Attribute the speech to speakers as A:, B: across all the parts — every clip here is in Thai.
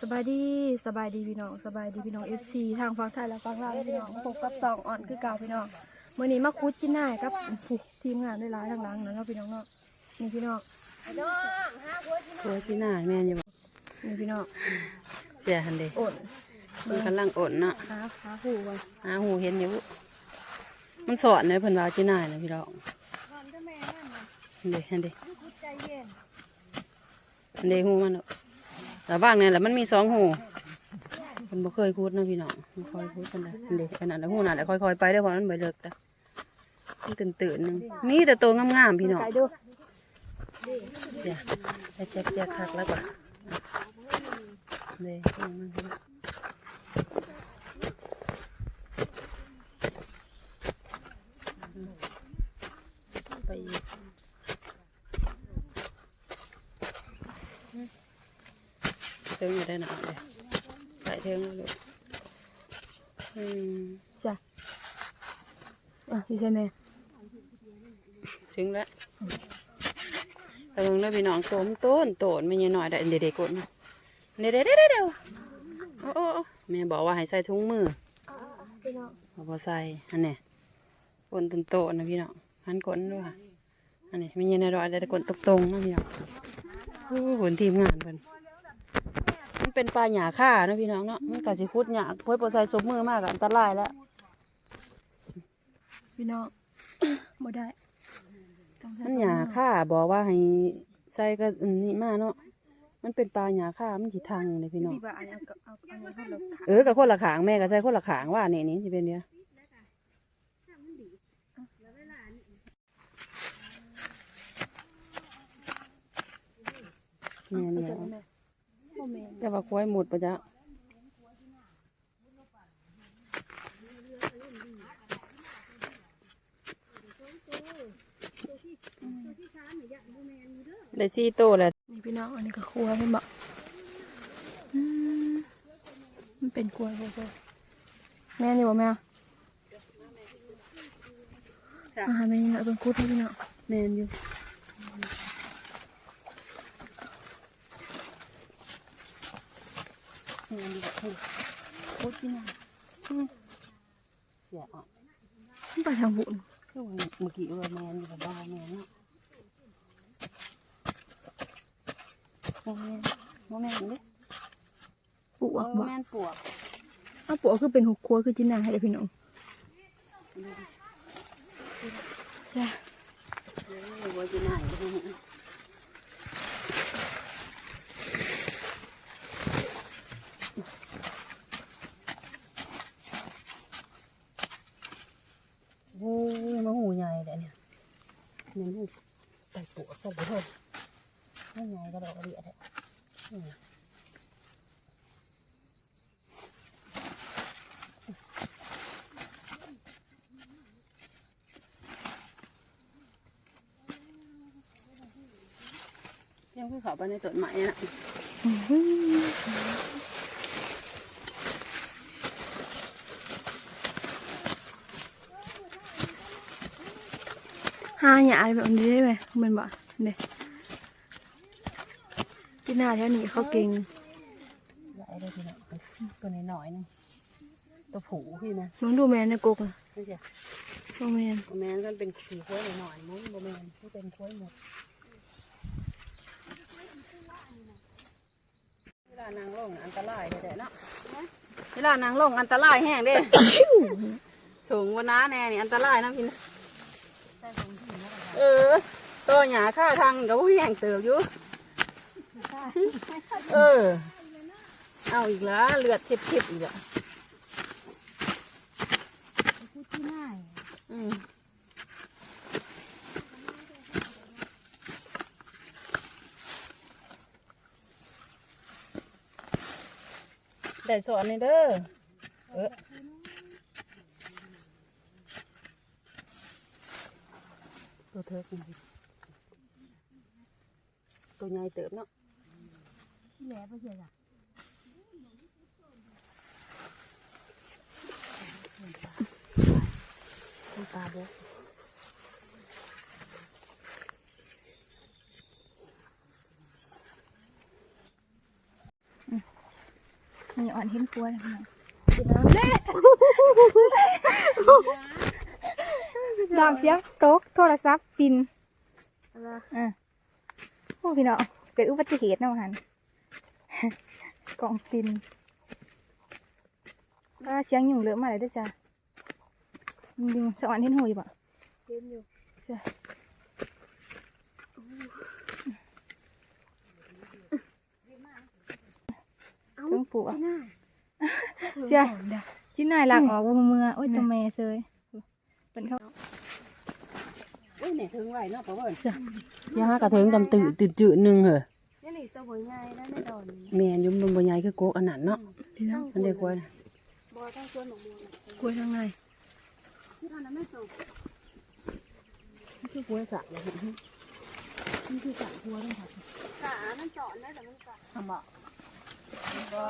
A: สบายดีสบายดีพี่น้องสบายดีพี่น้องเอฟซีทางฝั่งไทยและฝั่งลาวพี่น้องพบกับสองอ่อนคือเก่าพี่น้องมื่อนี้มาคุดจิ้นหน้ายครับผู้ทีมงานได้ร้ายทางหลังนะเนาะพี่น้องเนาะนี่พี่น้อง
B: หัวที่หน้าแม่นอยู่บ่
A: นี่พี่น้อง
B: เสียหันเด้
A: โอน
B: มันกำลังอดเนาะ
A: หาหาหูไว้
B: หาหูเห็นอยู่มันสอนเลยเพิ่นว่าที่หน้านะพี่น้องหันเด้หันเด้หันเด้หูมันเนาะ แต่บ้างเนี่ยแหละมันมีสองหูมันบ่เคยพูดนะพี่น้องมันคอยพูดกันได้หันเด้อันนั้นแหละหูนั่นแหละค่อยๆไปได้เพราะมันบ่เลิกแต่ตื่นตื่นๆหนึงนี่แต่ตัวงามๆพี่น้องเดี๋ยวแจ๊กแจ๊กคักแล้วก่อนเลยหูมันพี่น้องไปอีก เทิงอยู่ได้หนาเลยใส่เทิงแล้วลูกอืม
A: จ้ะอะพี่ใช่ไหม
B: ถึงแล้วแต่เบิ่งแล้พี่น้องโตมต้นโตนไม่ยังหน่อยได้เด็กๆกดเด็ดเด็ดเด็ดเดี๋ยวโอ้โอ้แม่บอกว่าให้ใส่ถุงมือ
A: พอง
B: เอาพอใส่อันนี้กนต้นโตนนะพี่น้องหันกนด้วยค่ะอันนี้ไม่ยังหน่อยได้แต่กนตรงๆนะพี่น้องโอ้ผลทีมงานเพิ่น เป็นปลาหยาค่านะพี่น้องเนาะมันกะสิคุดหยาเพื่อปใส่สมมือมากอะอันตรายแล้ว
A: พี่น้องบ่ได้ต้องใช้
B: มันหยาค่าบอกว่าให้ใส่ก็อันนี้มาเนาะมันเป็นปลาหยาค่ามันสิทังเลยพี่น้อง
A: พี่ว่าอันนี้เอาเอาอันนี้ให้เรา
B: เออกับคนละขางแม่ก็ใส่คนละขางว่านี่นี่สิเป็นเดียวแม่เนี่ย
A: แม่บ่แม่น
B: แต่ว่าควายหมดปะจ๊ะได้สี่โตวแล้ว
A: นี่พี่น้องอันนี้ก็ครัวเห็นบ่อืมมันเป็นกล้วยบ่บ่แม่นี่บ่แม่อาหารแม่นี่เอาเป็นคุดให้พี่น้อง
B: แมนอยู่ แมนอยู่โอ้โหพี่น้องอืมเสียอะ
A: ไปทางบุญ
B: คือว่าเมื่อกี้เออแมนอยู่กับบ้าแมนเนาะโมแมนโมแมนด้
A: ปวก
B: โม
A: บ่
B: แมนปวก
A: เอาปวกคือเป็นหกครัวคือจินนาให้ได้พี่น้องจ้ะ
B: เดี๋ยวว่าจะไหนเด้อโอ้ยมาหูใหญ่เลยเนี่ยมันหูไปปวกใส่ไปเลยหูใหญ่กระดอกกระเดียดเลยอืมยัง คือเขาไปในต้นไม้น่ะ
A: หาหยาแบบนี้ได้ไหมแมันบ่เนี่ยจินนาแถวนี้เขาเก่ง
B: ไหลได้ทีละตัวน้อยๆนึงตัวผูพี่นะ
A: น้องดูแมนในกกนะ
B: ไม่ใช่
A: บ่แมน
B: โมแมนกันเป็นขี่ค้วยหน่อยๆมั้งโมแมนที่เป็นค้วยหมดเว ลานางลงอันตรายแท้ๆเนาะเวลานางลงอันตรายแห้งเด้สูงวน้าแน่นี่อันตรายนะพี่นะเออตัวหยาข้าทางกับผู้แห้งเติบอยู่เออ เอาอีกแล้วเลือดเทีบๆอีกแล้ว ได้สอนนี่เด้อเออตัวเธอกินดิตัวใหญ่เติบเนาะ
A: แหล่บ่เสียจ้ะ
B: น้ำตาบก
C: มีอ่อนเห็นพัวแล้วพี่น้อง
A: กินน้ำเละดังเสียงโต๊ะโทรศัพท์ปิน
C: อะโอ้พี่น้องเกิดอุบัติเหตุเนาะหันกล่องปินก็เสียงอยู่เหลือมาเลยเด้วยจ้ะดึงๆสวรรค์เห็นหูอยู่ปะ
A: เล่นอยู่
C: ใช่เพิ่งปลูก อะ
A: หน้า
C: เสียที่นายหลักออกวงเมือโอ้ยตัวแม่เซยเป็นเขา
B: อุ้ยเนี่ยถึงไรเนาะปะเบิ้ลยากระเทิงจำตื่นตื่นจืดหนึ่งเหรอ
A: นี่นี่ตัวบ่ใหญ่แล้วไม่ดอน
B: แม่ยุ่มมันบ่ใหญ่คือโกกอันนั้นเนาะ
A: พี่น้อง
B: มันได้กล้วย
A: บ่ต้องชวนหมกบัวกล้วยทางใน
B: นี่คือกล้วยสักเลยนี่คือสักกล้วยต้องผัด
A: ขามันเจาะได้แต่มันกัด
B: ทำบ่ บ่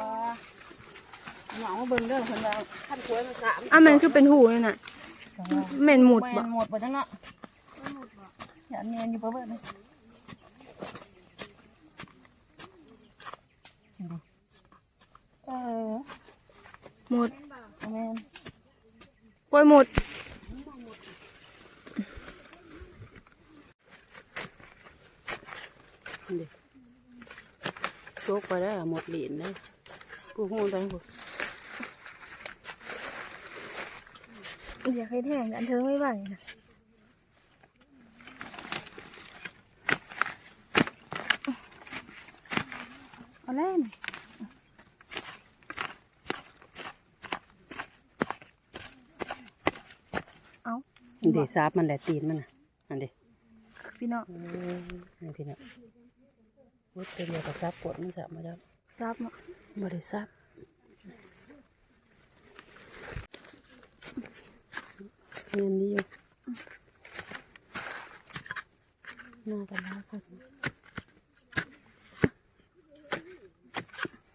B: หนองมาเบิ่งเด้อคนเราขั้นกล้วยมันสาม
A: อะมันคือเป็นหูนั่นน่ะแม่นหมุดบ่
B: แม่นหมดบ่ทั้งเนาะอย่าเนียนอยู่ปะเบิ้ลนะเออ
A: หมุด
B: แม่น
A: กล้วยหมุด
B: เด็ โชกไปได้วหมดเหรียญเลยกูหูไปกู
A: อยากให้แห้งอันเธอไม่ไหวนะเอาเล่นเอา
B: เดี๋ยวซับมันแหละตีนมันน่ะอันเดี
A: พี่น้อง
B: เออนี่พี่น่ะวุ้ตัวเดียวกับซับกดมันสับมาแล้ว
A: รับเนาะ
B: บริซับเงินดีอยู่น่าจะรักกัน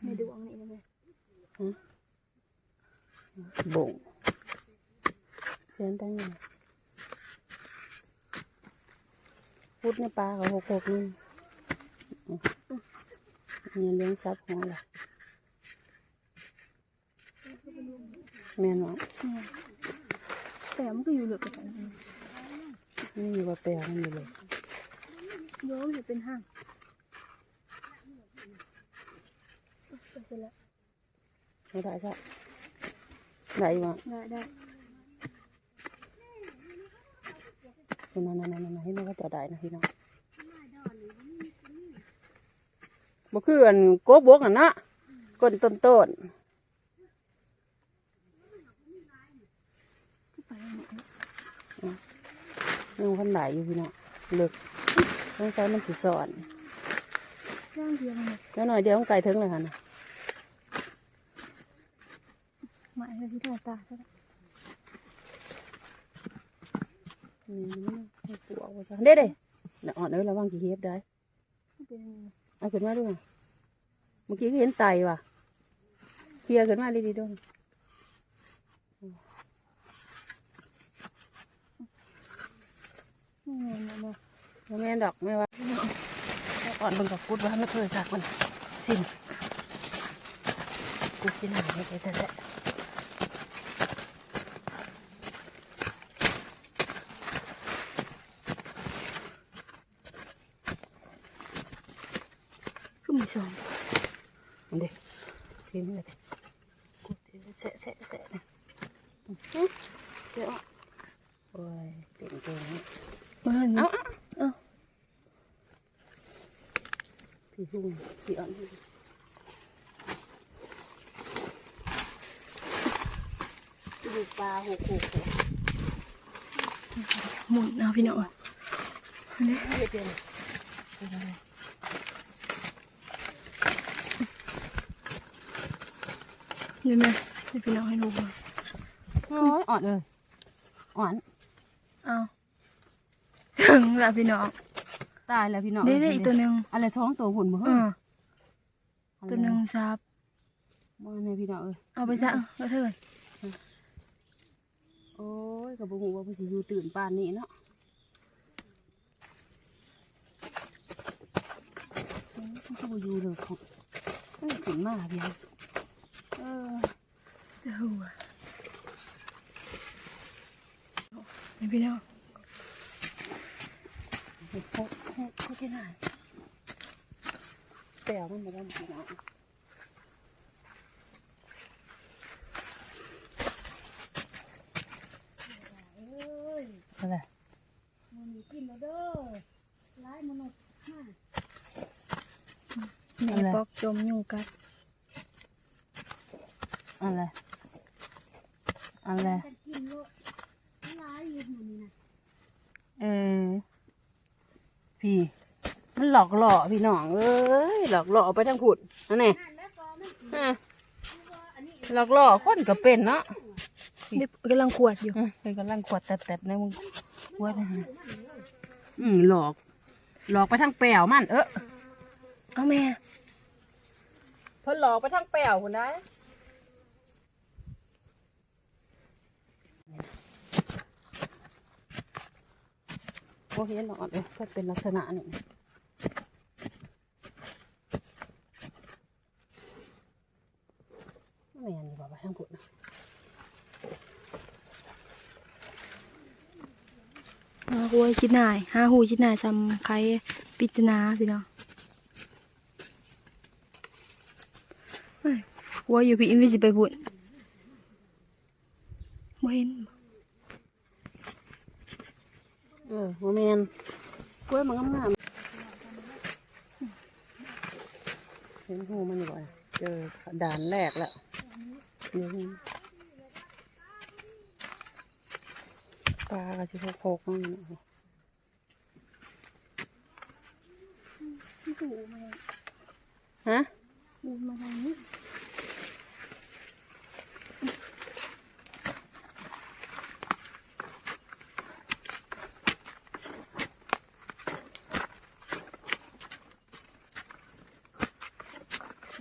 A: ในดวงนี่นะแม่
B: บ่งเสียนตั้งไงพุดในปลาเขาหกหกนี่ เงินเลี้ยงซับของอะไรแม่นวะ
A: แต่มันก็อยู่เหลือกัน
B: นี่อยู่กับแปลมันอยู่เลย
A: โยมจะเป็นห้างไปเสร็จแล้ว
B: ไม่ได้ใช่ได้อยู่มั้ง
A: ได้ได้
B: นั่นนั่นนั่นนั่นให้น้องก็จะได้นะพี่น้อง บ่คืออันโกบกอะนะก้นต้นต้น
A: ไปเนี่ย
B: ยังคันไหลอยู่พี่น้องเลิกต้องใช้มันสิสอน
A: ย่างเดียวเนี่ย
B: แล้วหน่อยเดียวมันไก่ถึงเลยค่ะนะ
A: หมายเลยที่ถ่ายตาใช่ไหม
B: นี่มันปวกว่าซะเด้เด้เดี๋ยวอ่อนเอ้ยระวังกี่เฮ็บได้ เอาขึ้นมาด้วยเมื่อกี้ก็เห็นไตว่ะเคลียร์ขึ้นมาดีๆด้วย
A: นี่ไงเนี่ยเนี่ย
B: บ่แม่ดอกไม่ว่าอ่อนบนกับกุดว่าไม่เคยจากมันสิ้นกุดที่ไหนไม่ใช่แท้ๆ
A: ก็มีสอง
B: อันเด็กทิ้งเลยกูเสะเสะเสะนะอื้อเดี๋ยวโอ้ยเต็มตัวนี่
A: มาหัน
B: เอา
A: นี่
B: เอาเอา พี่หุ่งพี่อ่อนดูปลาหกหกหก
A: หมุนเอาพี่น้องอันนี้
B: เตายแล้วพี่น้อง
A: ได้ได้อีกตัวหนึ่ง
B: อะไรท้องตัวหุ่นบ่
A: เอ
B: เฮ้ย
A: อตัวหนึ่งซับ
B: มาในพี่น้องเอ้ย
A: เอาไปซะเอาเถอะ
B: โอ้ยกับบุ้งว่าพี่สิอยู่ตื่นป่านนี้เนาะมันก็บ่อยู่เลยของเอ้ยตื่นมาเพียงเออ
A: เดี๋ยวหัวนี่พี่น้อง
B: หกหกหกที่ไหนแปลวมันมาได้พี่น้องอะไร
A: แม่บอกจมยุงกัด
B: อะไรอะไรเออ พี่ มัน หลอกหล่อพี่น้องเอ้ยหลอกหล่อไปทางผุดนั่นไงอะหลอกหล่อคนก็เป็นเนาะ
A: นี่กำลังขวดอยู่
B: อืมเป็นกำลังขวดแตะๆในมึงขวดนะฮะอืมหลอก หลอกไปทางแปลวมันเออ
A: เอาแม่
B: เพิ่นหลอกไปทางแปลวคุณได้โอ้เห็นหลอกเออก็เป็นลักษณะนี่ไม่ยันดีกว่าไป ทางผุดนะ
A: หาหัวชิดนายหาหูชิดนายซ้ำใครปริจนาพี่น้องเฮ้ยหัวอยู่พี่อินวิสิไปบุญบ่เห็นบ่
B: เออโมเมนกล้วยมันงามๆเห็นหูมันอยู่บ่อยเจอด่านแรกแล้วเดี๋ยวนี้ ปลากระชิโคกๆนั่นน่ะ
A: หูมา
B: ฮะ
A: หูมาทางนี้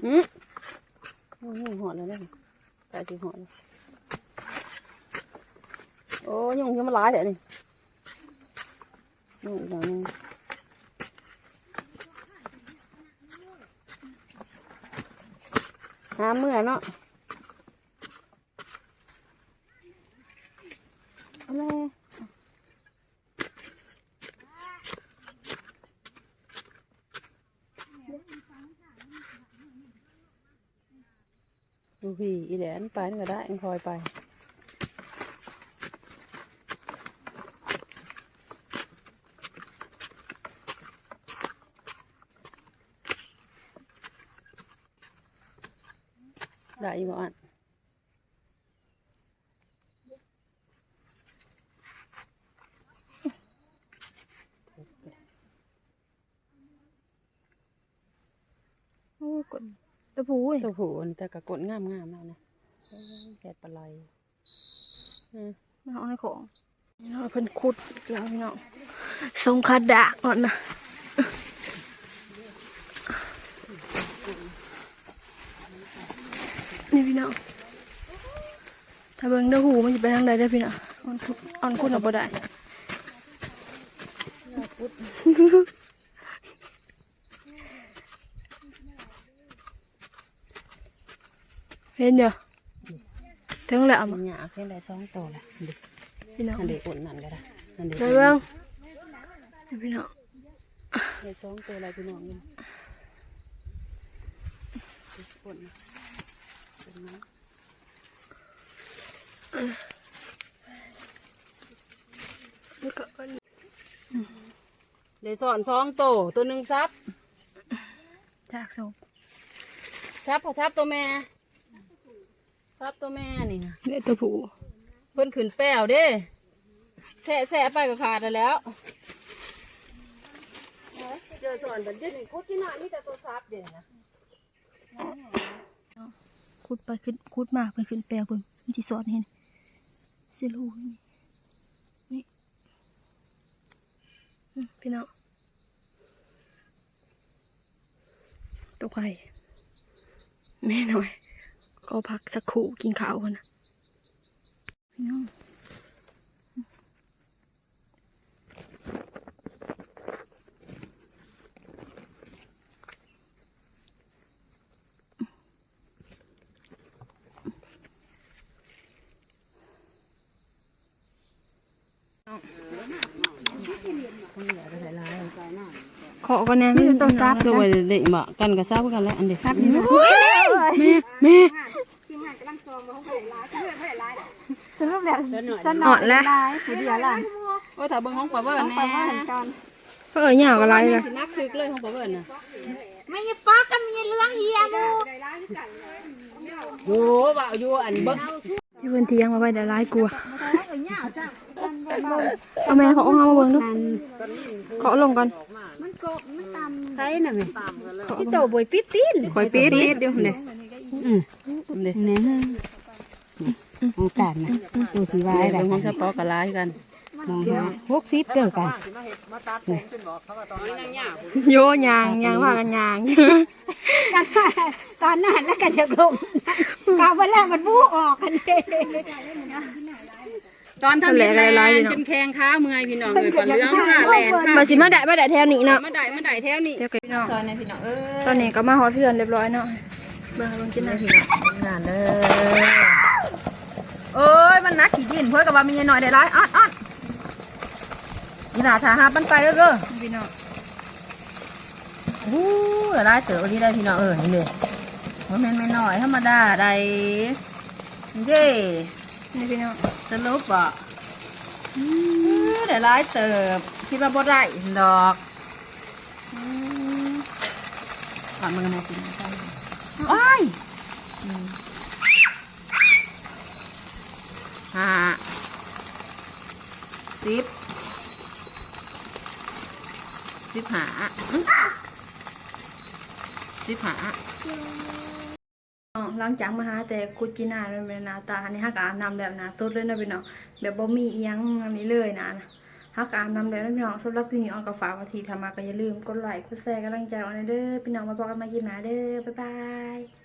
B: อืมโอ้ยหอดแล้วเนี่ยกายสิหอดแล้วโอ้ย ยุงยังมาหลายแถวนี่ยุงอีกหน่อยหนึงหาเมื่อเนาะอะ ไรดูพี่อีแหลนไปนี่ก็ได้อันคอยไปได้อีกบ่อัน
A: โอ้กดตะพูนี่
B: ตัวผู้อันแต่กะกดงามงามๆแล้วนะเอ้ยแกดปลาไหลอืม
A: มาเอาให้ของนี่เนาะเพิ่นขุดอีกแล้วพี่น้องทรงคาดากก่อนนะ นี่พี่น้องถ้าเบิ่งเด้อหูมันจะไปทางใดได้อพี่น้องอ่อนคุดอ่อนคุดเอาบ่ได้เห็นเดี๋ยวถึงแล้ว
B: มั
A: มั้
B: นหยาบแค่ได้สองตัวแหละอันเด็ก
A: พี่น้อง
B: อันเด็กอุ่นนั่นก็ได้อันเด็ก
A: ไปเบิ่งนี่พี่น้อง
B: ได้สองตัวอะไรพี่น้องนี่อุ่นเห็นไหม
A: นี่ก็อันนี้
B: ได้สอนสองตัวตัวหนึ่งซับ
A: จากศพ
B: ซับพอซับตัวแม่ซับตัวแม่นี่นะ
A: เนี่ยตัวผู้
B: เพิ่นขึ้นแป้วเด้แสะแสะไปก็ขาดแล้วเจอสอนแบบเด่นกุที่หน้านี่แต่ตัวซับเด่นนะ
A: ขุดไปขึ้นขุดมากไปขึ้นแปลงคุณมันจะสอนเห็นสิลูนี่นี่พี่น้องตัวไข่แม่หน่อย ก็พักสักครู่กินข้าวกันนะพี่น้อง ขอกันแน่
C: นี่ต้องซับ
B: ตัวเด็กมากันกับซับกันแล้วอันเด็ก
C: ซับนี่นะ
B: แม่แม่
C: สรุปแล้วสน
A: อนแล้ว
C: ผู้เดียวละ
B: โอ้ถ้าเบิ้งห้องปลาเบิ่นแน่
C: เขา
A: เอ่ยหยาอะไรล่ะ
B: นักซึกเลยห้องปลาเบิ่นน่ะ
C: ไม่ยป้ากันมีเรื่องเฮียดู
B: อยู่บ่าวอยู่อันเบิ้ง
A: อยู่บนเทียงมาไว้เดี๋ยวร้ากลัว เอาแม่เขาเอามาเบิ่งดูเขาเอาลงก่อน
B: ใช่น่ะแม่
C: ที่โตบวยปิดตีน
B: คอยปี๊ดปี๊ดเดี๋ยวเด้อืมเด้
C: เนี่ยของกันนะดูสิว่า
B: ไอ้
C: อะไร
B: เบิ่งของสปอกับลายกัน
C: หกสิบเด้อกัน
A: โยยางยางว่ากันยาง
C: ตอนนั้นแล้วก็จะลงกาไปแล้วมันบูออกกันเอง
B: ตอนทำแหลกอะไรจนแข้งขาเมื่อยพี่น้องเลยปลาเรื่องค่ะแหลนค่ะ
A: มาสิมาได้มาได้แถวนี้เนาะ
B: มาได้มาได้แถวนี้
A: เดี๋ยวกันพี่น้อง
B: ซอยในพี่น้องเอ้ย
A: ตอนนี้ก็มาฮอดเพื่อนเรียบร้อยเนาะเบิ่งเบิ่งกินได้พี่น้อง
B: งานเด้อเอ้ยมันนักขี้ดินเพื่อกับว่ามีหน่อยได้ไรอ่อนอ่อนนี่น่าถ้าหามันไปแล้วเด้อ
A: พี่น้อง
B: อู้หลายเสือวันนี้ได้พี่น้องเออนี่เลยมันแม่นไม่น้อยธรรมดาได้เด้
A: นี่พี่น้อง
B: สรุปอะอื้อได้หลายเติบคิดว่าบ่ได้ดอกก่อนมึงมาสิว้ายอืมห้าสิบสิบห้าอื้อสิบห้า
A: อ๋อ หลังจากมาหาแต่กุจินาเลยแม่หนาตาอันนี้ฮักอาบน้ำแบบหนาสุดเลยนะพี่น้องแบบบ่มีเอียงอันนี้เลยนะฮักอาบน้ำแบบนั้นพี่น้องสำหรับพี่นี้ออนกับฝากวันทีทำมาก็อย่าลืมกดไลค์กดแชร์กำลังใจออนเด้อพี่น้องมาบอกกันมาคลิปหน้าเด้อบ๊ายบาย